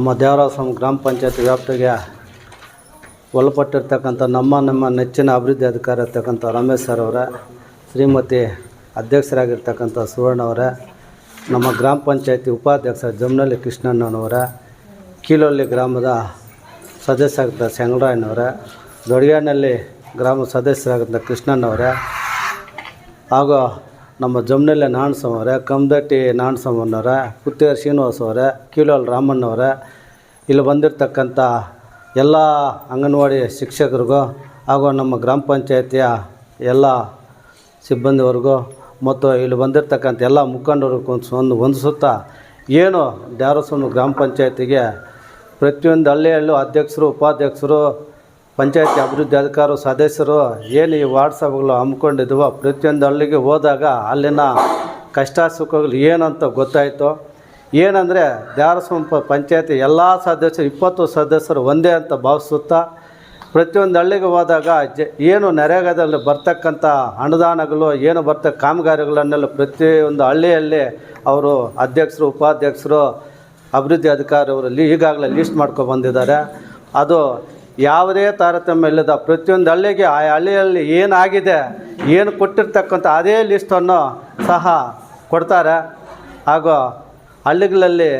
ನಮ್ಮ ದೇವರಾಸ್ವಾಮಿ ಗ್ರಾಮ ಪಂಚಾಯತ್ ವ್ಯಾಪ್ತಿಗೆ ಒಳಪಟ್ಟಿರ್ತಕ್ಕಂಥ ನಮ್ಮ ನಮ್ಮ ನೆಚ್ಚಿನ ಅಭಿವೃದ್ಧಿ ಅಧಿಕಾರಿ ಇರ್ತಕ್ಕಂಥ ರಮೇಶ್ ಸರ್ ಅವರ, ಶ್ರೀಮತಿ ಅಧ್ಯಕ್ಷರಾಗಿರ್ತಕ್ಕಂಥ ಸುವರ್ಣ ಅವರ, ನಮ್ಮ ಗ್ರಾಮ ಪಂಚಾಯತಿ ಉಪಾಧ್ಯಕ್ಷ ಜಮ್ನಳ್ಳಿ ಕೃಷ್ಣಣ್ಣನವರ ಕೀಲೊಳ್ಳಿ ಗ್ರಾಮದ ಸದಸ್ಯರಾಗಿದ್ದ ಶಂಗರಾಯನವರ ದೊಡ್ಯಾನಲ್ಲಿ ಗ್ರಾಮ ಸದಸ್ಯರಾಗಿದ್ದ ಕೃಷ್ಣಣ್ಣವರ ಹಾಗೂ ನಮ್ಮ ಜಮ್ನಳ್ಳಿ ನಾಣಸಮವರ ಕಮ್ದಟ್ಟಿ ನಾಣಸಮ್ಮನವರ ಪುತ್ತೇರು ಶ್ರೀನಿವಾಸ್ ಅವರೆ ಕೀಲೋಲ್ ರಾಮಣ್ಣವರ, ಇಲ್ಲಿ ಬಂದಿರತಕ್ಕಂಥ ಎಲ್ಲ ಅಂಗನವಾಡಿ ಶಿಕ್ಷಕರಿಗೂ ಹಾಗೂ ನಮ್ಮ ಗ್ರಾಮ ಪಂಚಾಯತಿಯ ಎಲ್ಲ ಸಿಬ್ಬಂದಿವರೆಗೂ ಮತ್ತು ಇಲ್ಲಿ ಬಂದಿರತಕ್ಕಂಥ ಎಲ್ಲ ಮುಖಂಡರಿಗೂ ಒಂದು ಹೊಂದಿಸುತ್ತಾ ಏನು ದ್ಯಾರಸ್ವಾಮಿ ಗ್ರಾಮ ಪಂಚಾಯತಿಗೆ ಪ್ರತಿಯೊಂದು ಹಳ್ಳಿಯಲ್ಲೂ ಅಧ್ಯಕ್ಷರು, ಉಪಾಧ್ಯಕ್ಷರು ಪಂಚಾಯತಿ ಅಭಿವೃದ್ಧಿ ಅಧಿಕಾರಿ ಸದಸ್ಯರು ಏನು ಈ ವಾರ್ಡ್ ಸಭೆಗಳು ಹಮ್ಮಿಕೊಂಡಿದ್ವೋ ಪ್ರತಿಯೊಂದು ಹಳ್ಳಿಗೆ ಹೋದಾಗ ಅಲ್ಲಿನ ಕಷ್ಟ ಸುಖಗಳು ಏನಂತ ಗೊತ್ತಾಯಿತು? ಏನಂದರೆ ದ್ಯಾರಸಂಪ ಪಂಚಾಯತಿ ಎಲ್ಲ ಸದಸ್ಯರು, ಇಪ್ಪತ್ತು ಸದಸ್ಯರು ಒಂದೇ ಅಂತ ಭಾವಿಸುತ್ತಾ ಪ್ರತಿಯೊಂದು ಹಳ್ಳಿಗೆ ಹೋದಾಗ ಜ, ಏನು ನರೇಗಾದಲ್ಲಿ ಬರ್ತಕ್ಕಂಥ ಅನುದಾನಗಳು, ಏನು ಬರ್ತ ಕಾಮಗಾರಿಗಳನ್ನೆಲ್ಲ ಪ್ರತಿಯೊಂದು ಹಳ್ಳಿಯಲ್ಲಿ ಅವರು ಅಧ್ಯಕ್ಷರು, ಉಪಾಧ್ಯಕ್ಷರು, ಅಭಿವೃದ್ಧಿ ಅಧಿಕಾರಿಯವರಲ್ಲಿ ಈಗಾಗಲೇ ಲೀಸ್ಟ್ ಮಾಡ್ಕೊಂಡು ಬಂದಿದ್ದಾರೆ. ಅದು ಯಾವುದೇ ತಾರತಮ್ಯ ಇಲ್ಲದ ಪ್ರತಿಯೊಂದು ಹಳ್ಳಿಗೆ ಆ ಹಳ್ಳಿಯಲ್ಲಿ ಏನಾಗಿದೆ, ಏನು ಕೊಟ್ಟಿರ್ತಕ್ಕಂಥ ಅದೇ ಲಿಸ್ಟನ್ನು ಸಹ ಕೊಡ್ತಾರೆ. ಹಾಗೂ ಹಳ್ಳಿಗಳಲ್ಲಿ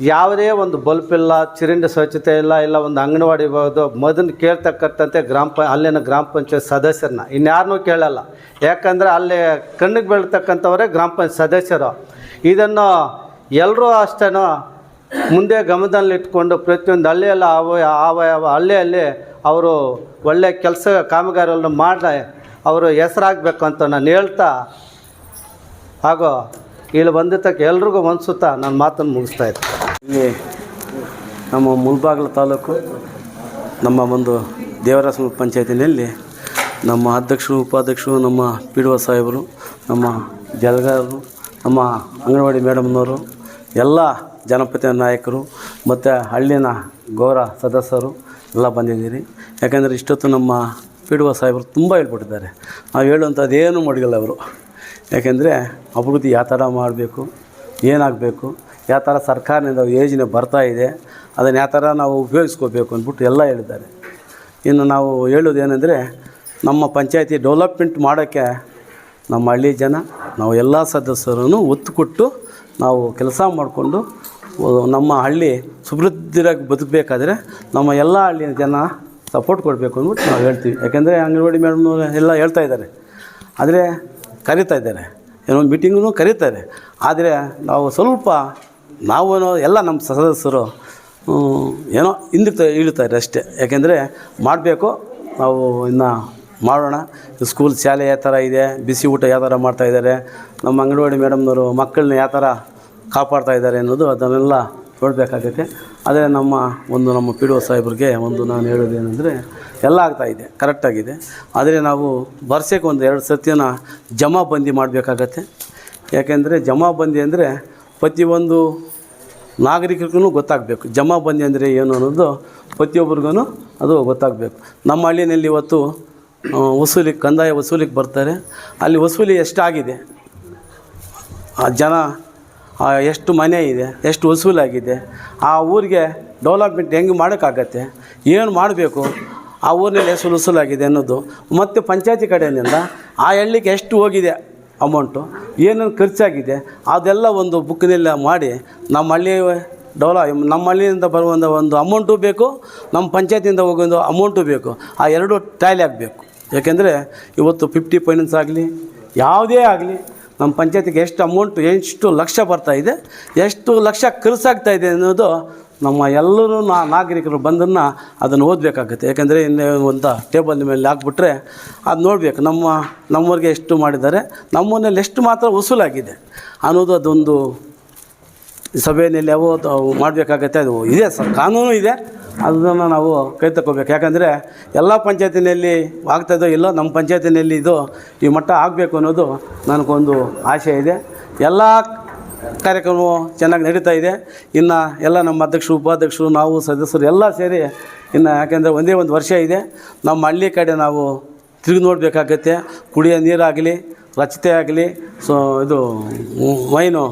ಯಾವುದೇ ಒಂದು ಬಲ್ಪ್ ಇಲ್ಲ, ಚಿರಂಡಿ ಸ್ವಚ್ಛತೆ ಇಲ್ಲ ಇಲ್ಲ ಒಂದು ಅಂಗನವಾಡಿ ಇರ್ಬೋದು, ಮೊದಲು ಕೇಳ್ತಕ್ಕಂಥ ಗ್ರಾಮ ಪ, ಅಲ್ಲಿನ ಗ್ರಾಮ ಪಂಚಾಯತ್ ಸದಸ್ಯರನ್ನ. ಇನ್ಯಾರನ್ನೂ ಕೇಳಲ್ಲ. ಯಾಕಂದರೆ ಅಲ್ಲಿ ಕಣ್ಣಿಗೆ ಬೀಳ್ತಕ್ಕಂಥವರೇ ಗ್ರಾಮ ಪಂಚಾಯತ್ ಸದಸ್ಯರು. ಇದನ್ನು ಎಲ್ಲರೂ ಅಷ್ಟೇನೂ ಮುಂದೆ ಗಮನದಲ್ಲಿಟ್ಕೊಂಡು ಪ್ರತಿಯೊಂದು ಹಳ್ಳಿಯಲ್ಲಿ ಆವ ಆವ ಯಾವ ಹಳ್ಳಿಯಲ್ಲಿ ಅವರು ಒಳ್ಳೆಯ ಕೆಲಸ ಕಾಮಗಾರಿಗಳನ್ನು ಮಾಡಿ ಅವರು ಹೆಸರಾಗಬೇಕು ಅಂತ ನಾನು ಹೇಳ್ತಾ, ಹಾಗೂ ಇಲ್ಲಿ ಬಂದಿರ್ತಕ್ಕ ಎಲ್ರಿಗೂ ಸುತ್ತ ನನ್ನ ಮಾತನ್ನು ಮುಗಿಸ್ತಾ ಇದ್ದೆ. ಇಲ್ಲಿ ನಮ್ಮ ಮುಲ್ಬಾಗ್ಲ ತಾಲೂಕು, ನಮ್ಮ ಒಂದು ದೇವರಾಸ ಪಂಚಾಯತಿನಲ್ಲಿ ನಮ್ಮ ಅಧ್ಯಕ್ಷರು, ಉಪಾಧ್ಯಕ್ಷರು, ನಮ್ಮ ಪಿ ಡಿ ಒ ಸಾಹೇಬರು, ನಮ್ಮ ಜಲಗಾರರು, ನಮ್ಮ ಅಂಗನವಾಡಿ ಮೇಡಮ್ನವರು ಎಲ್ಲ ಜನಪದ ನಾಯಕರು ಮತ್ತು ಹಳ್ಳಿನ ಗೌರ ಸದಸ್ಯರು ಎಲ್ಲ ಬಂದಿದ್ದೀರಿ. ಯಾಕೆಂದರೆ ಇಷ್ಟೊತ್ತು ನಮ್ಮ ಪಿ ಡಿ ಒ ಸಾಹೇಬರು ತುಂಬ ಹೇಳ್ಬಿಟ್ಟಿದ್ದಾರೆ. ನಾವು ಹೇಳುವಂಥದ್ದು ಏನೂ ಅವರು. ಯಾಕೆಂದರೆ ಅಭಿವೃದ್ಧಿ ಯಾವ ಥರ ಮಾಡಬೇಕು, ಏನಾಗಬೇಕು, ಯಾವ ಥರ ಸರ್ಕಾರದಿಂದ ಯೋಜನೆ ಬರ್ತಾ ಇದೆ, ಅದನ್ನು ಯಾವ ಥರ ನಾವು ಉಪಯೋಗಿಸ್ಕೋಬೇಕು ಅಂದ್ಬಿಟ್ಟು ಎಲ್ಲ ಹೇಳಿದ್ದಾರೆ. ಇನ್ನು ನಾವು ಹೇಳೋದೇನೆಂದರೆ ನಮ್ಮ ಪಂಚಾಯತಿ ಡೆವಲಪ್ಮೆಂಟ್ ಮಾಡೋಕ್ಕೆ ನಮ್ಮ ಹಳ್ಳಿ ಜನ, ನಾವು ಎಲ್ಲ ಸದಸ್ಯರನ್ನು ಒತ್ತು ಕೊಟ್ಟು ನಾವು ಕೆಲಸ ಮಾಡಿಕೊಂಡು ನಮ್ಮ ಹಳ್ಳಿ ಸಮೃದ್ಧಿಯಾಗಿ ಬದುಕಬೇಕಾದ್ರೆ ನಮ್ಮ ಎಲ್ಲ ಹಳ್ಳಿಯ ಜನ ಸಪೋರ್ಟ್ ಕೊಡಬೇಕು ಅಂದ್ಬಿಟ್ಟು ನಾವು ಹೇಳ್ತೀವಿ. ಯಾಕೆಂದರೆ ಅಂಗನವಾಡಿ ಮೇಡಮ್ನವರು ಎಲ್ಲ ಹೇಳ್ತಾ ಇದ್ದಾರೆ. ಆದರೆ ಕರೀತಾ ಇದ್ದಾರೆ. ಏನೋ ಮೀಟಿಂಗೂ ಕರೀತಾರೆ. ಆದರೆ ನಾವು ಸ್ವಲ್ಪ ನಾವು ಎಲ್ಲ ನಮ್ಮ ಸದಸ್ಯರು ಏನೋ ಹಿಂದಕ್ಕೆ ಇಳಿತಾರೆ ಅಷ್ಟೇ. ಯಾಕೆಂದರೆ ಮಾಡಬೇಕು, ನಾವು ಇನ್ನು ಮಾಡೋಣ. ಸ್ಕೂಲ್ ಶಾಲೆ ಯಾವ ಥರ ಇದೆ, ಬಿಸಿ ಊಟ ಯಾವ ಥರ ಮಾಡ್ತಾಯಿದ್ದಾರೆ ನಮ್ಮ ಅಂಗನವಾಡಿ ಮೇಡಮ್ನವರು ಮಕ್ಕಳನ್ನ ಯಾವ ಥರ ಕಾಪಾಡ್ತಾ ಇದ್ದಾರೆ ಅನ್ನೋದು ಅದನ್ನೆಲ್ಲ ನೋಡಬೇಕಾಗತ್ತೆ. ಆದರೆ ನಮ್ಮ ಒಂದು ನಮ್ಮ ಪಿ ಡಿ ಒ ಸಾಹೇಬ್ರಿಗೆ ಒಂದು ನಾನು ಹೇಳೋದೇನೆಂದರೆ, ಎಲ್ಲ ಆಗ್ತಾಯಿದೆ ಕರೆಕ್ಟಾಗಿದೆ ಆದರೆ ನಾವು ವರ್ಷಕ್ಕೆ ಒಂದು ಎರಡು ಸತಿನ ಜಮಾಬಂದಿ ಮಾಡಬೇಕಾಗತ್ತೆ. ಯಾಕೆಂದರೆ ಜಮಾಬಂದಿ ಅಂದರೆ ಪ್ರತಿಯೊಂದು ನಾಗರಿಕರಿಗೂ ಗೊತ್ತಾಗಬೇಕು. ಜಮಾಬಂದಿ ಅಂದರೆ ಏನು ಅನ್ನೋದು ಪ್ರತಿಯೊಬ್ಬರಿಗೂ ಅದು ಗೊತ್ತಾಗಬೇಕು. ನಮ್ಮ ಹಳ್ಳಿಯಲ್ಲಿ ಇವತ್ತು ವಸೂಲಿಗೆ ವಸೂಲಿ, ಕಂದಾಯ ವಸೂಲಿಗೆ ಬರ್ತಾರೆ. ಅಲ್ಲಿ ವಸೂಲಿ ಎಷ್ಟಾಗಿದೆ? ಆ, ಜನ ಎಷ್ಟು ಮನೆ ಇದೆ, ಎಷ್ಟು ವಸೂಲಾಗಿದೆ ಆ ಊರಿಗೆ ಡೆವಲಪ್ಮೆಂಟ್ ಹೆಂಗೆ ಮಾಡೋಕ್ಕಾಗತ್ತೆ, ಏನು ಮಾಡಬೇಕು, ಆ ಊರಿನಲ್ಲಿ ಎಷ್ಟು ವಸೂಲಾಗಿದೆ ಅನ್ನೋದು, ಮತ್ತು ಪಂಚಾಯತಿ ಕಡೆಯಿಂದ ಆ ಹಳ್ಳಿಗೆ ಎಷ್ಟು ಹೋಗಿದೆ ಅಮೌಂಟು ಏನೇನು ಖರ್ಚಾಗಿದೆ, ಅದೆಲ್ಲ ಒಂದು ಬುಕ್ನೆಲ್ಲ ಮಾಡಿ ನಮ್ಮ ಹಳ್ಳಿ ಡೌಲ ನಮ್ಮ ಹಳ್ಳಿಯಿಂದ ಬರುವಂಥ ಒಂದು ಅಮೌಂಟು ಬೇಕು, ನಮ್ಮ ಪಂಚಾಯತಿಯಿಂದ ಹೋಗೋದು ಅಮೌಂಟು ಬೇಕು, ಆ ಎರಡು ಟ್ಯಾಲಿ ಆಗಬೇಕು. ಯಾಕೆಂದರೆ ಇವತ್ತು ಫಿಫ್ಟಿ ಫೈನಾನ್ಸ್ ಆಗಲಿ, ಯಾವುದೇ ಆಗಲಿ ನಮ್ಮ ಪಂಚಾಯತಿಗೆ ಎಷ್ಟು ಅಮೌಂಟು ಎಷ್ಟು ಲಕ್ಷ ಬರ್ತಾ ಇದೆ, ಎಷ್ಟು ಲಕ್ಷ ಖರ್ಚಾಗ್ತಾ ಇದೆ ಅನ್ನೋದು ನಮ್ಮ ಎಲ್ಲರೂ ನಾ, ನಾಗರಿಕರು ಬಂದನ್ನು ಅದನ್ನು ಓದಬೇಕಾಗುತ್ತೆ. ಯಾಕೆಂದರೆ ಇನ್ನೇ ಒಂದು ಟೇಬಲ್ ಮೇಲೆ ಹಾಕ್ಬಿಟ್ರೆ ಅದು ನೋಡಬೇಕು. ನಮ್ಮ, ನಮ್ಮವ್ರಿಗೆ ಎಷ್ಟು ಮಾಡಿದ್ದಾರೆ ನಮ್ಮನೇಲಿ ಎಷ್ಟು ಮಾತ್ರ ವಸೂಲಾಗಿದೆ ಅನ್ನೋದು ಅದೊಂದು ಸಭೆಯಲ್ಲಿ ಯಾವ ಮಾಡಬೇಕಾಗತ್ತೆ. ಅದು ಇದೆ ಸರ್, ಕಾನೂನು ಇದೆ. ಅದನ್ನು ನಾವು ಕೈ ತಗೋಬೇಕು ಯಾಕಂದರೆ ಎಲ್ಲ ಪಂಚಾಯತಿನಲ್ಲಿ ಆಗ್ತದೋ ಇಲ್ಲೋ ನಮ್ಮ ಪಂಚಾಯತಿನಲ್ಲಿ ಇದು ಈ ಮಟ್ಟ ಆಗಬೇಕು ಅನ್ನೋದು ನನಗೊಂದು ಆಸೆ ಇದೆ. ಎಲ್ಲ ಕಾರ್ಯಕ್ರಮವು ಚೆನ್ನಾಗಿ ನಡೀತಾ ಇದೆ. ಇನ್ನು ಎಲ್ಲ ನಮ್ಮ ಅಧ್ಯಕ್ಷರು, ಉಪಾಧ್ಯಕ್ಷರು, ನಾವು ಸದಸ್ಯರು ಎಲ್ಲ ಸೇರಿ ಇನ್ನು ಯಾಕೆಂದರೆ ಒಂದೇ ಒಂದು ವರ್ಷ ಇದೆ. ನಮ್ಮ ಹಳ್ಳಿ ಕಡೆ ನಾವು ತಿರುಗಿ ನೋಡಬೇಕಾಗತ್ತೆ. ಕುಡಿಯೋ ನೀರಾಗಲಿ, ರಚತೆ ಆಗಲಿ, ಸೊ ಇದು ವೈನು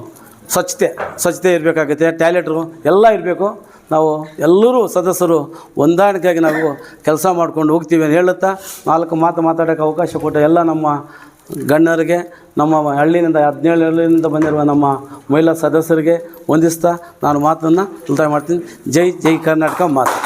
ಸ್ವಚ್ಛತೆ ಸ್ವಚ್ಛತೆ ಇರಬೇಕಾಗುತ್ತೆ. ಟಾಯ್ಲೆಟ್ರು ಎಲ್ಲ ಇರಬೇಕು. ನಾವು ಎಲ್ಲರೂ ಸದಸ್ಯರು ಹೊಂದಾಣಿಕೆಯಾಗಿ ನಾವು ಕೆಲಸ ಮಾಡ್ಕೊಂಡು ಹೋಗ್ತೀವಿ ಅಂತ ಹೇಳುತ್ತಾ, ನಾಲ್ಕು ಮಾತು ಮಾತಾಡೋಕ್ಕೆ ಅವಕಾಶ ಕೊಟ್ಟ ಎಲ್ಲ ನಮ್ಮ ಗಣ್ಯರಿಗೆ, ನಮ್ಮ ಹಳ್ಳಿನಿಂದ ಹದಿನೇಳು ಹಳ್ಳಿಯಿಂದ ಬಂದಿರುವ ನಮ್ಮ ಮಹಿಳಾ ಸದಸ್ಯರಿಗೆ ವಂದಿಸ್ತಾ ನಾನು ಮಾತನ್ನು ಉಳಿತಾಯ ಮಾಡ್ತೀನಿ. ಜೈ ಜೈ ಕರ್ನಾಟಕ ಮಾತು.